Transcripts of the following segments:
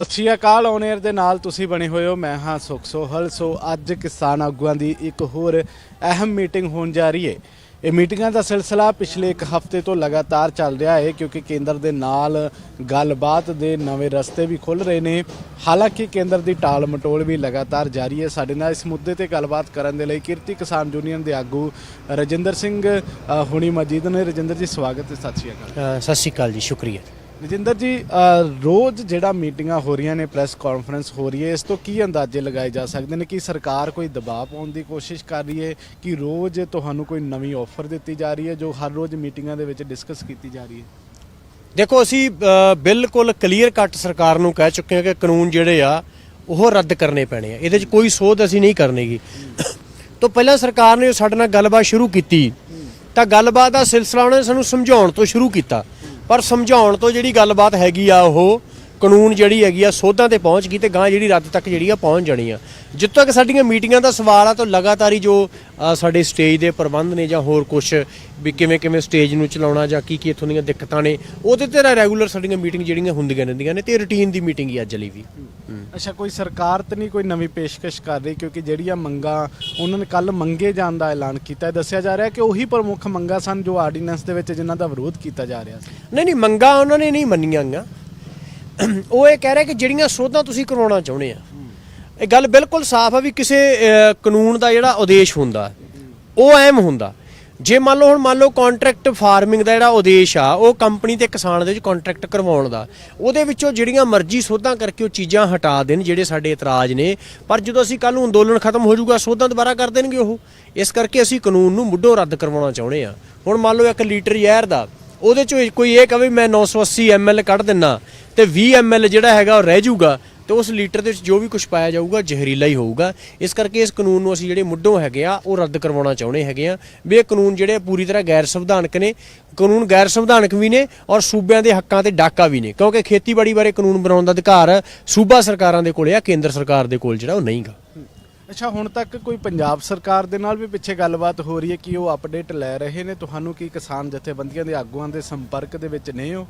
ਸਤਿ ਸ਼੍ਰੀ ਅਕਾਲ on air ਦੇ ਨਾਲ ਤੁਸੀਂ ਬਣੇ ਹੋਏ ਹੋ। ਮੈਂ ਹਾਂ ਸੁਖ ਸੋਹਲ ਸੋ। ਅੱਜ ਕਿਸਾਨ ਆਗੂਆਂ ਦੀ ਇੱਕ ਹੋਰ ਅਹਿਮ ਮੀਟਿੰਗ ਹੋਣ ਜਾ ਰਹੀ ਹੈ। ਇਹ ਮੀਟਿੰਗਾਂ ਦਾ ਸਿਲਸਿਲਾ ਪਿਛਲੇ ਇੱਕ ਹਫ਼ਤੇ ਤੋਂ ਲਗਾਤਾਰ ਚੱਲ ਰਿਹਾ ਹੈ ਕਿਉਂਕਿ ਕੇਂਦਰ ਦੇ ਨਾਲ ਗੱਲਬਾਤ ਦੇ ਨਵੇਂ ਰਸਤੇ ਵੀ ਖੁੱਲ ਰਹੇ ਨੇ। ਹਾਲਾਂਕਿ ਕੇਂਦਰ ਦੀ ਟਾਲ ਮਟੋਲ ਵੀ ਲਗਾਤਾਰ ਜਾਰੀ ਹੈ। ਸਾਡੇ ਨਾਲ ਇਸ ਮੁੱਦੇ ਤੇ ਗੱਲਬਾਤ ਕਰਨ ਦੇ ਲਈ ਕਿਰਤੀ ਕਿਸਾਨ ਯੂਨੀਅਨ ਦੇ ਆਗੂ ਰਜਿੰਦਰ ਸਿੰਘ ਹੁਣੀ ਮੌਜੂਦ ਨੇ। ਰਜਿੰਦਰ ਜੀ, ਸਵਾਗਤ ਹੈ। ਸਤਿ ਸ਼੍ਰੀ ਅਕਾਲ। ਸਤਿ ਸ਼੍ਰੀ ਅਕਾਲ ਜੀ, ਸ਼ੁਕਰੀਆ। ਰਜਿੰਦਰ ਜੀ ਰੋਜ਼ ਜਿਹੜਾ ਮੀਟਿੰਗਾਂ ਹੋ ਰਹੀਆਂ ਨੇ, ਪ੍ਰੈਸ ਕਾਨਫਰੰਸ ਹੋ ਰਹੀ ਹੈ, ਇਸ ਤੋਂ ਕੀ ਅੰਦਾਜ਼ੇ ਲਗਾਏ ਜਾ ਸਕਦੇ ਨੇ ਕਿ ਸਰਕਾਰ ਕੋਈ ਦਬਾਅ ਪਾਉਣ ਦੀ ਕੋਸ਼ਿਸ਼ ਕਰ ਰਹੀ ਹੈ, ਕਿ ਰੋਜ਼ ਤੁਹਾਨੂੰ ਕੋਈ ਨਵੀਂ ਆਫਰ ਦਿੱਤੀ ਜਾ ਰਹੀ ਹੈ, ਜੋ ਹਰ ਰੋਜ਼ ਮੀਟਿੰਗਾਂ ਦੇ ਵਿੱਚ ਡਿਸਕਸ ਕੀਤੀ ਜਾ ਰਹੀ ਹੈ? ਦੇਖੋ, ਅਸੀਂ ਬਿਲਕੁਲ ਕਲੀਅਰ ਕੱਟ ਸਰਕਾਰ ਨੂੰ ਕਹਿ ਚੁੱਕੇ ਹਾਂ ਕਿ ਕਾਨੂੰਨ ਜਿਹੜੇ ਆ, ਉਹ ਰੱਦ ਕਰਨੇ ਪੈਣੇ ਆ। ਇਹਦੇ 'ਚ ਕੋਈ ਸੋਧ ਅਸੀਂ ਨਹੀਂ ਕਰਨੀਗੀ। ਤੋਂ ਪਹਿਲਾਂ ਸਰਕਾਰ ਨੇ ਸਾਡੇ ਨਾਲ ਗੱਲਬਾਤ ਸ਼ੁਰੂ ਕੀਤੀ। ਤਾਂ ਗੱਲਬਾਤ ਦਾ ਸਿਲਸਿਲਾ ਉਹਨੇ ਸਾਨੂੰ ਸਮਝਾਉਣ ਤੋਂ ਸ਼ੁਰੂ ਕੀਤਾ। ਪਰ ਸਮਝਾਉਣ ਤੋਂ ਜਿਹੜੀ ਗੱਲਬਾਤ ਹੈਗੀ ਆ ਉਹ ਕਾਨੂੰਨ ਜਿਹੜੀ ਹੈਗੀ ਆ ਸੋਧਾਂ ਤੇ ਪਹੁੰਚ ਗਈ ਤੇ ਗਾਂ ਜਿਹੜੀ ਰੱਦ ਤੱਕ ਜਿਹੜੀ ਆ ਪਹੁੰਚ ਜਾਣੀ ਆ। ਜਿੱਥੋਂ ਤੱਕ ਸਾਡੀਆਂ ਮੀਟਿੰਗਾਂ ਦਾ ਸਵਾਲ ਆ ਤਾਂ ਲਗਾਤਾਰ ਹੀ ਜੋ ਸਾਡੇ ਸਟੇਜ ਦੇ ਪ੍ਰਬੰਧ ਨੇ ਜਾਂ ਹੋਰ ਕੁਝ ਵੀ ਕਿਵੇਂ ਕਿਵੇਂ ਸਟੇਜ ਨੂੰ ਚਲਾਉਣਾ ਜਾਂ ਕੀ ਕੀ ਇੱਥੋਂ ਦੀਆਂ ਦਿੱਕਤਾਂ ਨੇ ਉਹਦੇ ਤੇ ਰੈਗੂਲਰ ਸਾਡੀਆਂ ਮੀਟਿੰਗ ਜਿਹੜੀਆਂ ਹੁੰਦੀਆਂ ਰਹਿੰਦੀਆਂ ਨੇ ਤੇ ਰੁਟੀਨ ਦੀ ਮੀਟਿੰਗ ਹੀ ਅੱਜ ਲਈ ਵੀ। ਅੱਛਾ ਕੋਈ ਸਰਕਾਰ ਤੇ ਨਹੀਂ ਕੋਈ ਨਵੀਂ ਪੇਸ਼ਕਸ਼ ਕਰ ਰਹੀ ਕਿਉਂਕਿ ਜਿਹੜੀਆਂ ਮੰਗਾਂ ਉਹਨਾਂ ਨੇ ਕੱਲ ਮੰਗੇ ਜਾਣ ਦਾ ਐਲਾਨ ਕੀਤਾ ਹੈ ਦੱਸਿਆ ਜਾ ਰਿਹਾ ਕਿ ਉਹੀ ਪ੍ਰਮੁੱਖ ਮੰਗਾਂ ਸਨ ਜੋ ਆਰਡੀਨੈਂਸ ਦੇ ਵਿੱਚ ਜਿਨ੍ਹਾਂ ਦਾ ਵਿਰੋਧ ਕੀਤਾ ਜਾ ਰਿਹਾ ਸੀ। ਨਹੀਂ ਨਹੀਂ ਮੰਗਾਂ ਉਹਨਾਂ ਨੇ ਨਹੀਂ ਮੰਨੀਆਂ ਗੀਆਂ ਉਹ ਇਹ ਕਹਿ ਰਿਹਾ ਕਿ ਜਿਹੜੀਆਂ ਸੋਧਾਂ ਤੁਸੀਂ ਕਰਵਾਉਣਾ ਚਾਹੁੰਦੇ ਆ, ਇਹ ਗੱਲ ਬਿਲਕੁਲ ਸਾਫ਼ ਆ ਵੀ ਕਿਸੇ ਕਾਨੂੰਨ ਦਾ ਜਿਹੜਾ ਉਦੇਸ਼ ਹੁੰਦਾ, ਉਹ ਐਮ ਹੁੰਦਾ। ਜੇ ਮੰਨ ਲਓ ਹੁਣ ਮੰਨ ਲਓ ਕੰਟਰੈਕਟ ਫਾਰਮਿੰਗ ਦਾ ਜਿਹੜਾ ਉਦੇਸ਼ ਆ, ਉਹ ਕੰਪਨੀ ਤੇ ਕਿਸਾਨ ਦੇ ਵਿੱਚ ਕੰਟਰੈਕਟ ਕਰਵਾਉਣ ਦਾ, ਉਹਦੇ ਵਿੱਚੋਂ ਜਿਹੜੀਆਂ ਮਰਜ਼ੀ ਸੋਧਾਂ ਕਰਕੇ ਉਹ ਚੀਜ਼ਾਂ ਹਟਾ ਦੇਣ ਜਿਹੜੇ ਸਾਡੇ ਇਤਰਾਜ਼ ਨੇ, ਪਰ ਜਦੋਂ ਅਸੀਂ ਕੱਲ ਨੂੰ ਅੰਦੋਲਨ ਖਤਮ ਹੋ ਜਾਊਗਾ, ਸੋਧਾਂ ਦੁਬਾਰਾ ਕਰ ਦੇਣਗੇ ਉਹ। ਇਸ ਕਰਕੇ ਅਸੀਂ ਕਾਨੂੰਨ ਨੂੰ ਮੁੱਢੋਂ ਰੱਦ ਕਰਵਾਉਣਾ ਚਾਹੁੰਦੇ ਆ। ਹੁਣ ਮੰਨ ਲਓ ਇੱਕ ਲੀਟਰ ਜ਼ਹਿਰ ਦਾ ਉਹਦੇ ਚੋਂ ਕੋਈ ਇਹ ਕਹੇ ਮੈਂ 980 ml ਕੱਢ ਦਿੰਨਾ ਤੇ 20 ml ਜਿਹੜਾ ਹੈਗਾ ਉਹ ਰਹਿ ਜਾਊਗਾ ਤੇ ਉਸ ਲੀਟਰ ਦੇ ਵਿੱਚ ਜੋ ਵੀ ਕੁਝ ਪਾਇਆ ਜਾਊਗਾ ਜ਼ਹਿਰੀਲਾ ਹੀ ਹੋਊਗਾ। ਇਸ ਕਰਕੇ ਇਸ ਕਾਨੂੰਨ ਨੂੰ ਅਸੀਂ ਜਿਹੜੇ ਮੁੱਢੋਂ ਹੈਗੇ ਆ, ਉਹ ਰੱਦ ਕਰਵਾਉਣਾ ਚਾਹੁੰਦੇ ਹੈਗੇ ਆ ਵੀ ਇਹ ਕਾਨੂੰਨ ਜਿਹੜੇ ਪੂਰੀ ਤਰ੍ਹਾਂ ਗੈਰ ਸੰਵਿਧਾਨਕ ਨੇ। ਕਾਨੂੰਨ ਗੈਰ ਸੰਵਿਧਾਨਕ ਵੀ ਨੇ ਔਰ ਸੂਬਿਆਂ ਦੇ ਹੱਕਾਂ ਤੇ ਡਾਕਾ ਵੀ ਨੇ, ਕਿਉਂਕਿ ਖੇਤੀਬਾੜੀ ਬਾਰੇ ਕਾਨੂੰਨ ਬਣਾਉਣ ਦਾ ਅਧਿਕਾਰ ਸੂਬਾ ਸਰਕਾਰਾਂ ਦੇ ਕੋਲੇ ਆ, ਕੇਂਦਰ ਸਰਕਾਰ ਦੇ ਕੋਲ ਜਿਹੜਾ ਉਹ ਨਹੀਂਗਾ। ਅੱਛਾ, ਹੁਣ ਤੱਕ ਕੋਈ ਪੰਜਾਬ ਸਰਕਾਰ ਦੇ ਨਾਲ ਵੀ ਪਿੱਛੇ ਗੱਲਬਾਤ ਹੋ ਰਹੀ ਹੈ ਕਿ ਉਹ ਅਪਡੇਟ ਲੈ ਰਹੇ ਨੇ? ਤੁਹਾਨੂੰ ਕੀ ਕਿਸਾਨ ਜਥੇਬੰਦੀਆਂ ਦੇ ਆਗੂਆਂ ਦੇ ਸੰਪਰਕ ਦੇ ਵਿੱਚ ਨਹੀਂ ਹੋ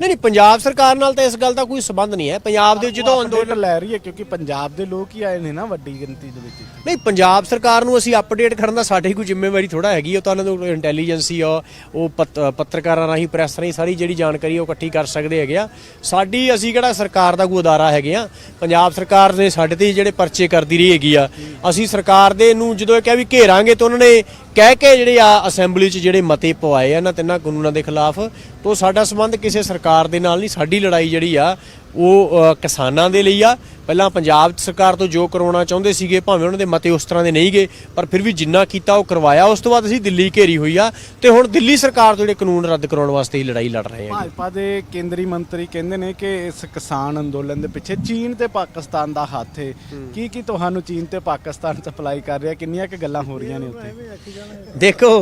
ਨਹੀਂ ਨਹੀਂ ਪੰਜਾਬ ਸਰਕਾਰ ਨਾਲ ਤਾਂ ਇਸ ਗੱਲ ਦਾ ਕੋਈ ਸਬੰਧ ਨਹੀਂ ਹੈ। ਪੰਜਾਬ ਦੇ ਜਦੋਂ ਅੰਦੋਲਨ ਅੰਦੋਲਨ ਲੈ ਰਹੀ ਹੈ ਕਿਉਂਕਿ ਪੰਜਾਬ ਦੇ ਲੋਕ ਹੀ ਆਏ ਨੇ ਨਾ ਵੱਡੀ ਗਿਣਤੀ ਦੇ ਵਿੱਚ। ਨਹੀਂ ਪੰਜਾਬ ਸਰਕਾਰ ਨੂੰ ਅਸੀਂ ਅਪਡੇਟ ਕਰਨ ਦਾ ਸਾਡੀ ਕੋਈ ਜ਼ਿੰਮੇਵਾਰੀ ਥੋੜਾ ਹੈਗੀ ਉਹ ਤਾਂ ਉਹਨਾਂ ਨੂੰ ਇੰਟੈਲੀਜੈਂਸੀ ਆ ਉਹ ਪੱਤ- ਪੱਤਰਕਾਰਾਂ ਰਾਹੀਂ ਪ੍ਰੈਸ ਰਾਹੀਂ ਸਾਰੀ ਜਿਹੜੀ ਜਾਣਕਾਰੀ ਆ ਉਹ ਇਕੱਠੀ ਕਰ ਸਕਦੇ ਹੈਗੇ ਆ। ਸਾਡੀ ਅਸੀਂ ਕਿਹੜਾ ਸਰਕਾਰ ਦਾ ਕੋਈ ਅਦਾਰਾ ਹੈਗੇ ਆ? ਪੰਜਾਬ ਸਰਕਾਰ ਨੇ ਸਾਡੇ ਤੇ ਜਿਹੜੇ ਪਰਚੇ ਕਰਦੀ ਰਹੀ ਹੈਗੀ ਆ। ਅਸੀਂ ਸਰਕਾਰ ਦੇ ਨੂੰ ਜਦੋਂ ਇਹ ਕਿਹਾ ਵੀ ਘੇਰਾਂਗੇ ਤਾਂ ਉਹਨਾਂ ਨੇ ਕਹਿ ਕੇ ਜਿਹੜੇ ਆ ਅਸੈਂਬਲੀ 'ਚ ਜਿਹੜੇ ਮਤੇ ਪਵਾਏ ਆ ਇਹਨਾਂ ਤਿੰਨਾਂ ਕਾਨੂੰਨਾਂ ਦੇ ਖਿਲਾਫ ਤੋਂ ਸਾਡਾ ਸੰਬੰਧ ਕਿਸੇ ਸਰਕਾਰ ਦੇ ਨਾਲ ਨਹੀਂ ਸਾਡੀ ਲੜਾਈ ਜਿਹੜੀ ਆ ਉਹ ਕਿਸਾਨਾਂ ਦੇ ਲਈ ਆ। ਪਹਿਲਾਂ ਪੰਜਾਬ ਸਰਕਾਰ ਤੋਂ ਜੋ ਕਰਵਾਉਣਾ ਚਾਹੁੰਦੇ ਸੀਗੇ ਭਾਵੇਂ ਉਹਨਾਂ ਦੇ ਮਤੇ ਉਸ ਤਰ੍ਹਾਂ ਦੇ ਨਹੀਂ ਗਏ ਪਰ ਫਿਰ ਵੀ ਜਿੰਨਾ ਕੀਤਾ ਉਹ ਕਰਵਾਇਆ। ਉਸ ਤੋਂ ਬਾਅਦ ਅਸੀਂ ਦਿੱਲੀ ਘੇਰੀ ਹੋਈ ਆ ਤੇ ਹੁਣ ਦਿੱਲੀ ਸਰਕਾਰ ਤੋਂ ਜਿਹੜੇ ਕਾਨੂੰਨ ਰੱਦ ਕਰਾਉਣ ਵਾਸਤੇ ਹੀ ਲੜਾਈ ਲੜ ਰਹੇ ਹਾਂ ਭਾਜਪਾ ਦੇ ਕੇਂਦਰੀ ਮੰਤਰੀ ਕਹਿੰਦੇ ਨੇ ਕਿ ਇਸ ਕਿਸਾਨ ਅੰਦੋਲਨ ਦੇ ਪਿੱਛੇ ਚੀਨ ਤੇ ਪਾਕਿਸਤਾਨ ਦਾ ਹੱਥ ਹੈ। ਕੀ ਕੀ ਤੁਹਾਨੂੰ ਚੀਨ ਤੇ ਪਾਕਿਸਤਾਨ ਸਪਲਾਈ ਕਰ ਰਿਹਾ? ਕਿੰਨੀਆਂ ਕਿ ਗੱਲਾਂ ਹੋ ਰਹੀਆਂ ਨੇ ਉੱਤੇ ਦੇਖੋ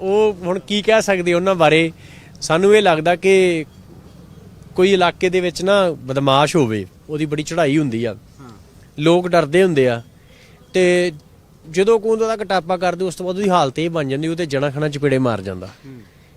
ਉਹ ਹੁਣ ਕੀ ਕਹਿ ਸਕਦੇ ਉਹਨਾਂ ਬਾਰੇ? ਸਾਨੂੰ ਇਹ ਲੱਗਦਾ ਕਿ ਕੋਈ ਇਲਾਕੇ ਦੇ ਵਿੱਚ ਨਾ ਬਦਮਾਸ਼ ਹੋਵੇ ਉਹਦੀ ਬੜੀ ਚੜ੍ਹਾਈ ਹੁੰਦੀ ਆ। ਲੋਕ ਡਰਦੇ ਹੁੰਦੇ ਆ। ਤੇ ਜਦੋਂ ਕੋਈ ਉਹਦਾ ਕਟਾਪਾ ਕਰਦੇ ਉਸ ਤੋਂ ਬਾਅਦ ਉਹਦੀ ਹਾਲਤ ਇਹ ਬਣ ਜਾਂਦੀ ਉਹ ਤੇ ਜਣਾ ਖਣਾ ਚਪੇੜੇ ਮਾਰ ਜਾਂਦਾ।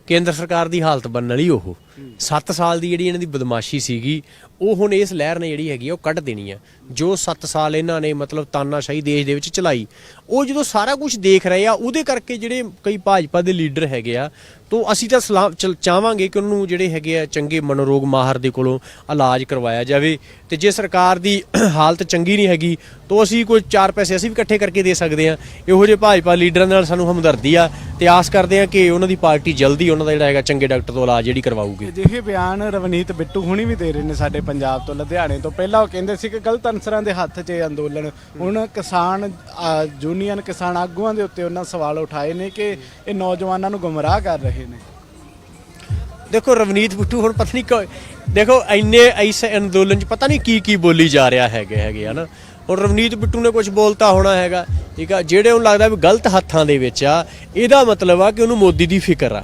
ਕੇਂਦਰ ਸਰਕਾਰ ਦੀ ਹਾਲਤ ਬਣਨ ਵਾਲੀ ਉਹ। 7 ਸਾਲ ਦੀ ਜਿਹੜੀ ਇਹਨਾਂ ਦੀ ਬਦਮਾਸ਼ੀ ਸੀਗੀ, ਉਹ ਹੁਣ ਇਸ ਲਹਿਰ ਨੇ ਜਿਹੜੀ ਹੈਗੀ ਆ, ਉਹ ਕੱਢ ਦੇਣੀ ਆ। ਜੋ 7 ਸਾਲ ਇਹਨਾਂ ਨੇ ਮਤਲਬ ਤਾਨਾਸ਼ਾਹੀ ਦੇਸ਼ ਦੇ ਵਿੱਚ ਚਲਾਈ, ਉਹ ਜਦੋਂ ਸਾਰਾ ਕੁਝ ਦੇਖ ਰਹੇ ਆ, ਉਹਦੇ ਕਰਕੇ ਜਿਹੜੇ ਕਈ ਭਾਜਪਾ ਦੇ ਲੀਡਰ ਹੈਗੇ ਆ, ਤੋਂ ਅਸੀਂ ਤਾਂ ਸਲਾਮ ਚਲ- ਚਾਹਾਂਗੇ ਕਿ ਉਹਨੂੰ ਜਿਹੜੇ ਹੈਗੇ ਆ, ਚੰਗੇ ਮਨੋਰੋਗ ਮਾਹਰ ਦੇ ਕੋਲੋਂ ਇਲਾਜ ਕਰਵਾਇਆ ਜਾਵੇ। ਤੇ ਜੇ ਸਰਕਾਰ ਦੀ ਹਾਲਤ ਚੰਗੀ ਨਹੀਂ ਹੈਗੀ, ਤਾਂ ਅਸੀਂ ਕੋਈ ਚਾਰ ਪੈਸੇ ਅਸੀਂ ਵੀ ਇਕੱਠੇ ਕਰਕੇ ਦੇ ਸਕਦੇ ਆ। ਇਹੋ ਜਿਹੇ ਭਾਜਪਾ ਲੀਡਰਾਂ ਨਾਲ ਸਾਨੂੰ ਹਮਦਰਦੀ ਆ, ਤੇ ਆਸ ਕਰਦੇ ਆ ਕਿ ਉਹਨਾਂ ਦੀ ਪਾਰਟੀ ਜਲਦੀ ਉਹਨਾਂ ਦਾ ਜਿਹੜਾ ਹੈਗਾ, ਚੰਗੇ ਡਾਕਟਰ ਤੋਂ ਇਲਾਜ ਜਿਹੜੀ ਕਰਵਾਊਗੀ। ਅਜਿਹੇ ਬਿਆਨ ਰਵਨੀਤ ਬਿੱਟੂ ਹੁਣੀ ਵੀ ਦੇ ਰਹੇ ਨੇ ਸਾਡੇ ਪੰਜਾਬ ਤੋਂ ਲੁਧਿਆਣੇ ਤੋਂ। ਪਹਿਲਾਂ ਉਹ ਕਹਿੰਦੇ ਸੀ ਕਿ ਗਲਤ ਅਨਸਰਾਂ ਦੇ ਹੱਥ 'ਚ ਇਹ ਅੰਦੋਲਨ ਹੁਣ ਕਿਸਾਨ ਯੂਨੀਅਨ ਕਿਸਾਨ ਆਗੂਆਂ ਦੇ ਉੱਤੇ ਉਹਨਾਂ ਸਵਾਲ ਉਠਾਏ ਨੇ ਕਿ ਇਹ ਨੌਜਵਾਨਾਂ ਨੂੰ ਗੁੰਮਰਾਹ ਕਰ ਰਹੇ ਨੇ। ਦੇਖੋ ਰਵਨੀਤ ਬਿੱਟੂ ਹੁਣ ਪਤਾ ਨਹੀਂ ਕਿਉਂ- ਦੇਖੋ ਇੰਨੇ ਇਸ ਅੰਦੋਲਨ 'ਚ ਪਤਾ ਨਹੀਂ ਕੀ ਕੀ ਬੋਲੀ ਜਾ ਰਿਹਾ ਹੈਗੇ ਹੈਗੇ ਹਨਾ ਹੁਣ ਰਵਨੀਤ ਬਿੱਟੂ ਨੇ ਕੁਝ ਬੋਲਤਾ ਹੋਣਾ ਹੈਗਾ। ਠੀਕ ਆ? ਜਿਹੜੇ ਉਹਨੂੰ ਲੱਗਦਾ ਵੀ ਗਲਤ ਹੱਥਾਂ ਦੇ ਵਿੱਚ ਆ ਇਹਦਾ ਮਤਲਬ ਆ ਕਿ ਉਹਨੂੰ ਮੋਦੀ ਦੀ ਫਿਕਰ ਆ।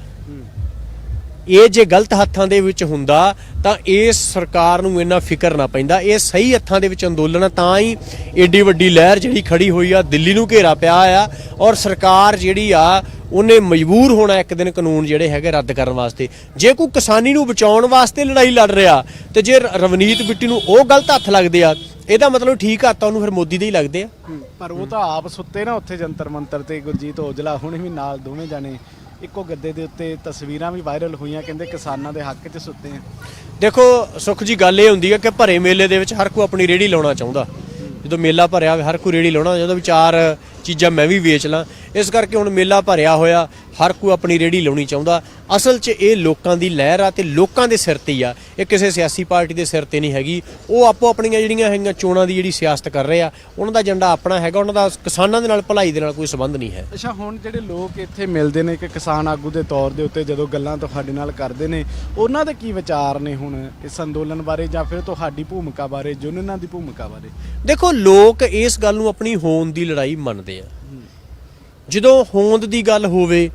ਇਹ ਜੇ ਗਲਤ ਹੱਥਾਂ ਦੇ ਵਿੱਚ ਹੁੰਦਾ, ਤਾਂ ਇਸ ਸਰਕਾਰ ਨੂੰ ਇੰਨਾ ਫਿਕਰ ਨਾ ਪੈਂਦਾ। ਇਹ ਸਹੀ ਹੱਥਾਂ ਦੇ ਵਿੱਚ ਅੰਦੋਲਨ ਤਾਂ ਹੀ ਏਡੀ ਵੱਡੀ ਲਹਿਰ ਜਿਹੜੀ ਖੜੀ ਹੋਈ ਆ, ਦਿੱਲੀ ਨੂੰ ਘੇਰਾ ਪਿਆ ਆ, ਔਰ ਸਰਕਾਰ ਜਿਹੜੀ ਆ, ਉਹਨੇ ਮਜਬੂਰ ਹੋਣਾ ਇੱਕ ਦਿਨ ਕਾਨੂੰਨ ਜਿਹੜੇ ਹੈਗੇ ਰੱਦ ਕਰਨ ਵਾਸਤੇ। ਜੇ ਕੋਈ ਕਿਸਾਨੀ ਨੂੰ ਬਚਾਉਣ ਵਾਸਤੇ ਲੜਾਈ ਲੜ ਰਿਹਾ, ਤੇ ਜੇ ਰਵਨੀਤ ਬਿੱਟੀ ਨੂੰ ਉਹ ਗਲਤ ਹੱਥ ਲੱਗਦੇ ਆ, ਇਹਦਾ ਮਤਲਬ ਠੀਕ ਹੱਥ ਆ ਉਹਨੂੰ ਫਿਰ ਮੋਦੀ ਦੇ ਹੀ ਲੱਗਦੇ ਆ। ਪਰ ਉਹ ਤਾਂ ਆਪ ਸੁੱਤੇ ਨਾ ਉੱਥੇ ਜੰਤਰ ਮੰਤਰ ਤੇ ਗੁਰਜੀਤ ਔਜਲਾ, ਹੁਣੇ ਵੀ ਨਾਲ ਦੋਵੇਂ ਜਾਣੇ ਇੱਕੋ ਗੱਦੇ ਦੇ ਉੱਤੇ ਤਸਵੀਰਾਂ ਵੀ ਵਾਇਰਲ ਹੋਈਆਂ, ਕਹਿੰਦੇ ਕਿਸਾਨਾਂ ਦੇ ਹੱਕ 'ਚ ਸੁੱਤੇ ਆ। ਦੇਖੋ, ਸੁਖ ਜੀ ਗੱਲ ਇਹ ਹੁੰਦੀ ਹੈ ਕਿ ਭਰੇ ਮੇਲੇ ਦੇ ਵਿੱਚ ਹਰ ਕੋਈ ਆਪਣੀ ਰੇੜੀ ਲਾਉਣਾ ਚਾਹੁੰਦਾ। ਜਦੋਂ ਮੇਲਾ ਭਰਿਆ ਹੋਵੇ ਹਰ ਕੋਈ ਰੇੜੀ ਲਾਉਣਾ, ਜਦੋਂ ਵੀ ਚਾਰ ਚੀਜ਼ਾਂ ਮੈਂ ਵੀ ਵੇਚ ਲਾਂ ਇਸ ਕਰਕੇ ਹੁਣ ਮੇਲਾ ਭਰਿਆ ਹੋਇਆ ਹਰ ਕੋਈ ਆਪਣੀ ਰੇੜੀ ਲਾਉਣੀ ਚਾਹੁੰਦਾ। ਅਸਲ 'ਚ ਇਹ ਲੋਕਾਂ ਦੀ ਲਹਿਰ ਆ ਤੇ ਲੋਕਾਂ ਦੇ ਸਿਰ ਤੇ ਹੀ ਆ। ਇਹ ਕਿਸੇ ਸਿਆਸੀ ਪਾਰਟੀ ਦੇ ਸਿਰ ਤੇ ਨਹੀਂ ਹੈਗੀ। ਉਹ ਆਪੋ ਆਪਣੀਆਂ ਜਿਹੜੀਆਂ ਹੈਗੀਆਂ ਚੋਣਾਂ ਦੀ ਜਿਹੜੀ ਸਿਆਸਤ ਕਰ ਰਹੇ ਆ ਉਹਨਾਂ ਦਾ ਏਜੰਡਾ ਆਪਣਾ ਹੈਗਾ ਉਹਨਾਂ ਦਾ ਕਿਸਾਨਾਂ ਦੇ ਨਾਲ ਭਲਾਈ ਦੇ ਨਾਲ ਕੋਈ ਸੰਬੰਧ ਨਹੀਂ ਹੈ। ਅੱਛਾ ਹੁਣ ਜਿਹੜੇ ਲੋਕ ਇੱਥੇ ਮਿਲਦੇ ਨੇ ਕਿ ਕਿਸਾਨ ਆਗੂ ਦੇ ਤੌਰ ਦੇ ਉੱਤੇ ਜਦੋਂ ਗੱਲਾਂ ਤੁਹਾਡੇ ਨਾਲ ਕਰਦੇ ਨੇ ਉਹਨਾਂ ਦੇ ਕੀ ਵਿਚਾਰ ਨੇ ਹੁਣ ਇਸ ਅੰਦੋਲਨ ਬਾਰੇ ਜਾਂ ਫਿਰ ਤੁਹਾਡੀ ਭੂਮਿਕਾ ਬਾਰੇ ਯੂਨੀਅਨਾਂ ਦੀ ਭੂਮਿਕਾ ਬਾਰੇ? ਦੇਖੋ ਲੋਕ ਇਸ ਗੱਲ ਨੂੰ ਆਪਣੀ ਹੋਂਦ ਦੀ ਲੜਾਈ ਮੰਨਦੇ ਆ। ਜਦੋਂ ਹੋਂਦ ਦੀ ਗੱਲ ਹੋਵੇ,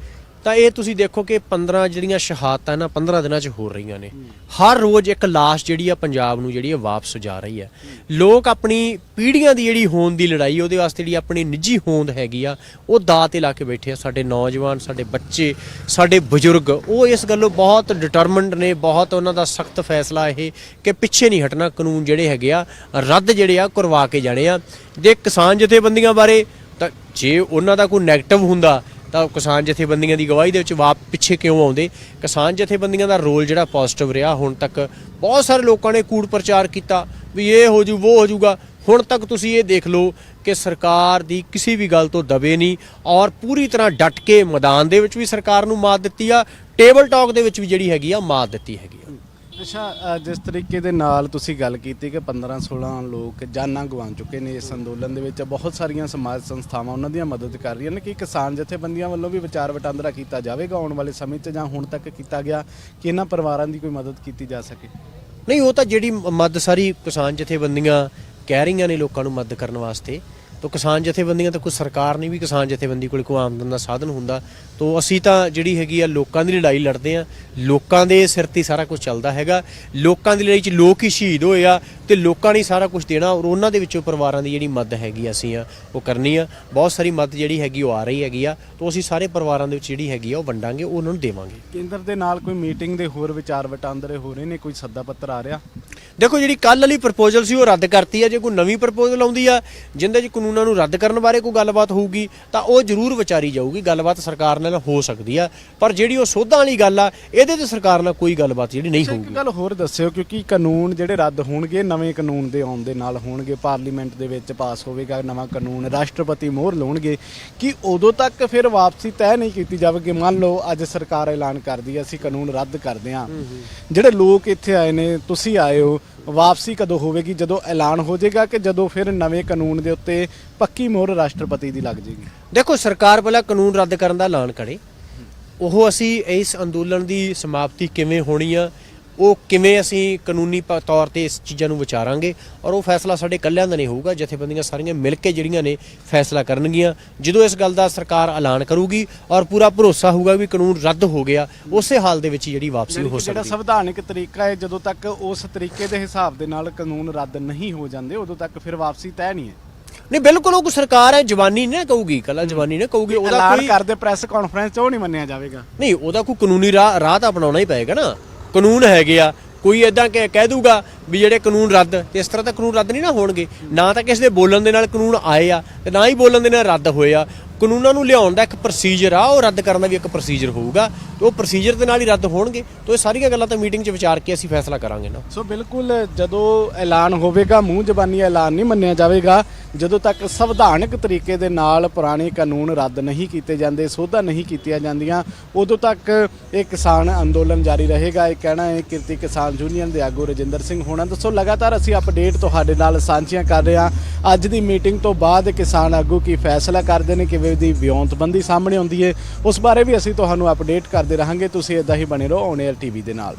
ਤਾਂ ਇਹ ਤੁਸੀਂ ਦੇਖੋ ਕਿ 15 ਜਿਹੜੀਆਂ ਸ਼ਹਾਦਤਾਂ ਨਾ 15 ਦਿਨਾਂ 'ਚ ਹੋ ਰਹੀਆਂ ਨੇ। ਹਰ ਰੋਜ਼ ਇੱਕ ਲਾਸ਼ ਜਿਹੜੀ ਆ ਪੰਜਾਬ ਨੂੰ ਜਿਹੜੀ ਆ ਵਾਪਸ ਜਾ ਰਹੀ ਆ ਲੋਕ ਆਪਣੀ ਪੀੜ੍ਹੀਆਂ ਦੀ ਜਿਹੜੀ ਹੋਂਦ ਦੀ ਲੜਾਈ, ਉਹਦੇ ਵਾਸਤੇ ਜਿਹੜੀ ਆਪਣੀ ਨਿੱਜੀ ਹੋਂਦ ਹੈਗੀ ਆ, ਉਹ ਦਾਅ ਤੇ ਲਾ ਕੇ ਬੈਠੇ ਆ ਸਾਡੇ ਨੌਜਵਾਨ, ਸਾਡੇ ਬੱਚੇ, ਸਾਡੇ ਬਜ਼ੁਰਗ। ਉਹ ਇਸ ਗੱਲੋਂ ਬਹੁਤ ਡਿਟਰਮਿੰਡ ਨੇ, ਬਹੁਤ ਉਹਨਾਂ ਦਾ ਸਖਤ ਫੈਸਲਾ ਇਹ ਕਿ ਪਿੱਛੇ ਨਹੀਂ ਹਟਣਾ, ਕਾਨੂੰਨ ਜਿਹੜੇ ਹੈਗੇ ਆ, ਰੱਦ ਜਿਹੜੇ ਆ, ਕਰਵਾ ਕੇ ਜਾਣੇ ਆ। ਜੇ ਕਿਸਾਨ ਜਥੇਬੰਦੀਆਂ ਬਾਰੇ ਤਾਂ ਜੇ ਉਹਨਾਂ ਦਾ ਕੋਈ 네ਗੇਟਿਵ ਹੁੰਦਾ, ਤਾਂ ਕਿਸਾਨ ਜਥੇਬੰਦੀਆਂ ਦੀ ਗਵਾਹੀ ਦੇ ਵਿੱਚ ਵਾਪ ਪਿੱਛੇ ਕਿਉਂ ਆਉਂਦੇ? ਕਿਸਾਨ ਜਥੇਬੰਦੀਆਂ ਦਾ ਰੋਲ ਜਿਹੜਾ ਪੋਜ਼ਿਟਿਵ ਰਿਹਾ, ਹੁਣ ਤੱਕ ਬਹੁਤ ਸਾਰੇ ਲੋਕਾਂ ਨੇ ਕੂੜ ਪ੍ਰਚਾਰ ਕੀਤਾ ਵੀ ਇਹ ਹੋ ਜੂ, ਉਹ ਹੋ ਜੂਗਾ। ਹੁਣ ਤੱਕ ਤੁਸੀਂ ਇਹ ਦੇਖ ਲਓ ਕਿ ਸਰਕਾਰ ਦੀ ਕਿਸੇ ਵੀ ਗੱਲ ਤੋਂ ਦਬੇ ਨਹੀਂ ਔਰ ਪੂਰੀ ਤਰ੍ਹਾਂ ਡਟ ਕੇ ਮੈਦਾਨ ਦੇ ਵਿੱਚ ਵੀ ਸਰਕਾਰ ਨੂੰ ਮਾਤ ਦਿੱਤੀ ਆ ਟੇਬਲ ਟਾਕ ਦੇ ਵਿੱਚ ਵੀ ਜਿਹੜੀ ਹੈਗੀ ਆ, ਮਾਤ ਦਿੱਤੀ ਹੈਗੀ ਅੱਛਾ ਜਿਸ ਤਰੀਕੇ ਦੇ ਨਾਲ ਤੁਸੀਂ ਗੱਲ ਕੀਤੀ ਕਿ 15 16 ਲੋਕ ਜਾਨਾਂ ਗਵਾ ਚੁੱਕੇ ਨੇ ਇਸ ਅੰਦੋਲਨ ਦੇ ਵਿੱਚ, ਬਹੁਤ ਸਾਰੀਆਂ ਸਮਾਜ ਸੰਸਥਾਵਾਂ ਉਹਨਾਂ ਦੀਆਂ ਮਦਦ ਕਰ ਰਹੀਆਂ ਨੇ ਕਿ ਕਿਸਾਨ ਜਥੇਬੰਦੀਆਂ ਵੱਲੋਂ ਵੀ ਵਿਚਾਰ ਵਟਾਂਦਰਾ ਕੀਤਾ ਜਾਵੇਗਾ, ਆਉਣ ਵਾਲੇ ਸਮੇਂ 'ਚ ਜਾਂ ਹੁਣ ਤੱਕ ਕੀਤਾ ਗਿਆ ਕਿ ਇਹਨਾਂ ਪਰਿਵਾਰਾਂ ਦੀ ਕੋਈ ਮਦਦ ਕੀਤੀ ਜਾ ਸਕੇ? ਨਹੀਂ, ਉਹ ਤਾਂ ਜਿਹੜੀ ਮਦਦ ਸਾਰੀ ਕਿਸਾਨ ਜਥੇਬੰਦੀਆਂ ਕਹਿ ਰਹੀਆਂ ਨੇ ਲੋਕਾਂ ਨੂੰ ਮਦਦ ਕਰਨ ਵਾਸਤੇ ਤਾਂ ਕਿਸਾਨ ਜਥੇਬੰਦੀਆਂ ਤਾਂ ਕੋਈ ਸਰਕਾਰ ਨਹੀਂ ਵੀ ਕਿਸਾਨ ਜਥੇਬੰਦੀ ਕੋਲ ਕੋਈ ਆਮਦਨ ਦਾ ਸਾਧਨ ਹੁੰਦਾ। ਤਾਂ ਅਸੀਂ ਤਾਂ ਜਿਹੜੀ ਹੈਗੀ ਆ ਲੋਕਾਂ ਦੀ ਲੜਾਈ ਲੜਦੇ ਆ। ਲੋਕਾਂ ਦੇ ਸਿਰ ਤੇ ਸਾਰਾ ਕੁਝ ਚੱਲਦਾ ਹੈਗਾ। ਲੋਕਾਂ ਦੀ ਲੜਾਈ 'ਚ ਲੋਕ ਹੀ ਸ਼ਹੀਦ ਹੋਏ ਆ ਤੇ ਲੋਕਾਂ ਨੇ ਸਾਰਾ ਕੁਝ ਦੇਣਾ ਔਰ ਉਹਨਾਂ ਦੇ ਵਿੱਚੋਂ ਪਰਿਵਾਰਾਂ ਦੀ ਜਿਹੜੀ ਮਦਦ ਹੈਗੀ ਅਸੀਂ ਆ ਉਹ ਕਰਨੀ ਆ। ਬਹੁਤ ਸਾਰੀ ਮਦਦ ਜਿਹੜੀ ਹੈਗੀ ਉਹ ਆ ਰਹੀ ਹੈਗੀ ਆ। ਤਾਂ ਅਸੀਂ ਸਾਰੇ ਪਰਿਵਾਰਾਂ ਦੇ ਵਿੱਚ ਜਿਹੜੀ ਹੈਗੀ ਆ ਉਹ ਵੰਡਾਂਗੇ ਉਹ ਉਹਨਾਂ ਨੂੰ ਦੇਵਾਂਗੇ। ਕੇਂਦਰ ਦੇ ਨਾਲ ਕੋਈ ਮੀਟਿੰਗ ਦੇ ਹੋਰ ਵਿਚਾਰ ਵਟਾਂਦਰੇ ਹੋ ਰਹੇ ਨੇ? ਕੋਈ ਸੱਦਾ ਪੱਤਰ ਆ ਰਿਹਾ? ਦੇਖੋ ਜਿਹੜੀ ਕੱਲ ਵਾਲੀ ਪ੍ਰਪੋਜ਼ਲ ਸੀ ਉਹ ਰੱਦ ਕਰਤੀ ਆ। ਜੇ ਕੋਈ ਨਵੀਂ ਪ੍ਰਪੋਜ਼ਲ ਆਉਂਦੀ ਆ ਜਿੰਦੇ 'ਚ ਕਾਨੂੰਨਾਂ ਨੂੰ ਰੱਦ ਕਰਨ ਬਾਰੇ ਕੋਈ ਗੱਲਬਾਤ ਹੋਊਗੀ ਤਾਂ ਉਹ ਜ਼ਰੂਰ ਵਿਚਾਰੀ ਜਾਊਗੀ। ਗੱਲਬਾਤ ਸਰਕਾਰ ਨਾਲ ਹੋ ਸਕਦੀ ਆ ਪਰ ਜਿਹੜੀ ਉਹ ਸੋਧਾਂ ਵਾਲੀ ਗੱਲ ਆ ਇਹਦੇ ਤੇ ਸਰਕਾਰ ਨਾਲ ਕੋਈ ਗੱਲਬਾਤ ਜਿਹੜੀ ਨਹੀਂ ਇੱਕ ਹੋਊਗੀ। ਗੱਲ ਹੋਰ ਦੱਸਿਓ ਕਿਉਂਕਿ ਕਾਨੂੰਨ ਜਿਹੜੇ ਰੱਦ ਹੋਣਗੇ ਨਵੇਂ ਕਾਨੂੰਨ ਦੇ ਆਉਣ ਦੇ ਨਾਲ ਹੋਣਗੇ ਪਾਰਲੀਮੈਂਟ ਦੇ ਵਿੱਚ ਪਾਸ ਹੋਵੇਗਾ ਨਵਾਂ ਕਾਨੂੰਨ ਰਾਸ਼ਟਰਪਤੀ ਮੋਹਰ ਲਾਉਣਗੇ ਕਿ ਉਦੋਂ ਤੱਕ ਫਿਰ ਵਾਪਸੀ ਤੈਅ ਨਹੀਂ ਕੀਤੀ ਜਾਵੇਗੀ? ਮੰਨ ਲਓ ਅੱਜ ਸਰਕਾਰ ਐਲਾਨ ਕਰਦੀ ਹੈ ਅਸੀਂ ਕਾਨੂੰਨ ਰੱਦ ਕਰਦੇ ਹਾਂ। ਜਿਹੜੇ ਲੋਕ ਇੱਥੇ ਆਏ ਨੇ ਤੁਸੀਂ ਆਏ ਹੋ ਵਾਪਸੀ ਕਦੋਂ ਹੋਵੇਗੀ? ਜਦੋਂ ਐਲਾਨ ਹੋ ਜਾਏਗਾ ਕਿ ਜਦੋਂ ਫਿਰ ਨਵੇਂ ਕਾਨੂੰਨ ਦੇ ਉੱਤੇ ਪੱਕੀ ਮੋਹਰ ਰਾਸ਼ਟਰਪਤੀ ਦੀ ਲੱਗ ਜਾਏਗੀ ਦੇਖੋ ਸਰਕਾਰ ਪਹਿਲਾਂ ਕਾਨੂੰਨ ਰੱਦ ਕਰਨ ਦਾ ਐਲਾਨ ਕਰੇ। ਉਹ ਅਸੀਂ ਇਸ ਅੰਦੋਲਨ ਦੀ ਸਮਾਪਤੀ ਕਿਵੇਂ ਹੋਣੀ ਆ ਉਹ ਕਿਵੇਂ ਅਸੀਂ ਕਾਨੂੰਨੀ ਤੌਰ ਤੇ ਇਸ ਚੀਜ਼ਾਂ ਨੂੰ ਵਿਚਾਰਾਂਗੇ ਔਰ ਉਹ ਫੈਸਲਾ ਸਾਡੇ ਇਕੱਲਿਆਂ ਦਾ ਨਹੀਂ ਹੋਊਗਾ ਜਥੇਬੰਦੀਆਂ ਸਾਰੀਆਂ ਮਿਲ ਕੇ ਜਿਹੜੀਆਂ ਨੇ ਫੈਸਲਾ ਕਰਨਗੀਆਂ। ਜਦੋਂ ਇਸ ਗੱਲ ਦਾ ਸਰਕਾਰ ਐਲਾਨ ਕਰੂਗੀ ਔਰ ਪੂਰਾ ਭਰੋਸਾ ਹੋਊਗਾ ਵੀ ਕਾਨੂੰਨ ਰੱਦ ਹੋ ਗਿਆ ਉਸੇ ਹਾਲ ਦੇ ਵਿੱਚ ਹੀ ਜਿਹੜੀ ਵਾਪਸੀ ਹੋ ਜਿਹੜਾ ਸਕਦੀ। ਸੰਵਿਧਾਨਿਕ ਤਰੀਕਾ ਹੈ ਜਦੋਂ ਤੱਕ ਉਸ ਤਰੀਕੇ ਦੇ ਹਿਸਾਬ ਦੇ ਨਾਲ ਕਾਨੂੰਨ ਰੱਦ ਨਹੀਂ ਹੋ ਜਾਂਦੇ ਉਦੋਂ ਤੱਕ ਫਿਰ ਵਾਪਸੀ ਤੈਅ ਨਹੀਂ ਹੈ। ਨਹੀਂ ਬਿਲਕੁਲ ਉਹ ਸਰਕਾਰ ਹੈ ਜਵਾਨੀ ਨਾ ਕਹੂਗੀ ਕੱਲਾ ਜਵਾਨੀ ਨਾ ਕਹੂਗੀ ਉਹਦਾ ਐਲਾਨ ਕੋਈ ਕਰਦੇ ਪ੍ਰੈਸ ਕਾਨਫਰੰਸ 'ਚ ਉਹ ਨਹੀਂ ਮੰਨਿਆ ਜਾਵੇਗਾ। ਨਹੀਂ ਉਹਦਾ ਕੋਈ ਕਾਨੂੰਨੀ ਰਾਹ ਰਾਹ ਤਾਂ ਅਪਣਾਉਣਾ ਹੀ ਪਏਗਾ ਨਾ। ਕਾਨੂੰਨ ਹੈਗੇ ਆ ਕੋਈ ਇਦਾਂ ਕਿ ਕਹਿ ਦੂਗਾ ਵੀ ਜਿਹੜੇ ਕਾਨੂੰਨ ਰੱਦ ਤੇ ਇਸ ਤਰ੍ਹਾਂ ਤਾਂ ਕਾਨੂੰਨ ਰੱਦ ਨਹੀਂ ਨਾ ਹੋਣਗੇ। ਨਾ ਤਾਂ ਕਿਸੇ ਦੇ ਬੋਲਣ ਦੇ ਨਾਲ ਕਾਨੂੰਨ ਆਏ ਆ ਤੇ ਨਾ ਹੀ ਬੋਲਣ ਦੇ ਨਾਲ ਰੱਦ ਹੋਏ ਆ। ਕਾਨੂੰਨਾਂ ਨੂੰ ਲਿਆਉਣ ਦਾ ਇੱਕ ਪ੍ਰੋਸੀਜਰ ਆ, ਉਹ ਰੱਦ ਕਰਨ ਦਾ ਵੀ ਇੱਕ ਪ੍ਰੋਸੀਜਰ ਹੋਊਗਾ ਤੇ ਉਹ ਪ੍ਰੋਸੀਜਰ ਦੇ ਨਾਲ ਹੀ ਰੱਦ ਹੋਣਗੇ ਤੇ ਇਹ ਸਾਰੀਆਂ ਗੱਲਾਂ ਤਾਂ ਮੀਟਿੰਗ 'ਚ ਵਿਚਾਰ ਕੇ ਅਸੀਂ ਫੈਸਲਾ ਕਰਾਂਗੇ ਨਾ। ਸੋ ਬਿਲਕੁਲ ਜਦੋਂ ਐਲਾਨ ਹੋਵੇਗਾ ਮੂੰਹ ਜ਼ਬਾਨੀ ਐਲਾਨ ਨਹੀਂ ਮੰਨਿਆ ਜਾਵੇਗਾ, ਜਦੋਂ ਤੱਕ ਸੰਵਿਧਾਨਕ ਤਰੀਕੇ ਦੇ ਨਾਲ ਪੁਰਾਣੇ ਕਾਨੂੰਨ ਰੱਦ ਨਹੀਂ ਕੀਤੇ ਜਾਂਦੇ, ਸੋਧਾਂ ਨਹੀਂ ਕੀਤੀਆਂ ਜਾਂਦੀਆਂ, ਉਦੋਂ ਤੱਕ ਇਹ ਕਿਸਾਨ ਅੰਦੋਲਨ ਜਾਰੀ ਰਹੇਗਾ। ਇਹ ਕਹਿਣਾ ਹੈ, ਕਿਰਤੀ ਕਿਸਾਨ ਯੂਨੀਅਨ ਦੇ ਆਗੂ ਰਜਿੰਦਰ ਸਿੰਘ ਹੋਣਾ, ਦੱਸੋ ਲਗਾਤਾਰ ਅਸੀਂ ਅਪਡੇਟ ਤੁਹਾਡੇ ਨਾਲ ਸਾਂਝੀਆਂ ਕਰ ਰਹੇ ਹਾਂ। ਅੱਜ ਦੀ ਮੀਟਿੰਗ ਤੋਂ ਬਾਅਦ ਕਿਸਾਨ ਆਗੂ ਕੀ ਫੈਸਲਾ ਕਰਦੇ ਨੇ, ਕਿਵੇਂ ਦੀ ਵਿਉਂਤਬੰਦੀ ਸਾਹਮਣੇ ਆਉਂਦੀ ਹੈ। ਉਸ ਬਾਰੇ ਵੀ ਅਸੀਂ ਤੁਹਾਨੂੰ ਅਪਡੇਟ ਕਰਦੇ ਰਹਾਂਗੇ। ਤੁਸੀਂ ਇਦਾਂ ਹੀ ਬਣੇ ਰਹੋ ਔਨ 에ਅਰ ਟੀਵੀ ਦੇ ਨਾਲ।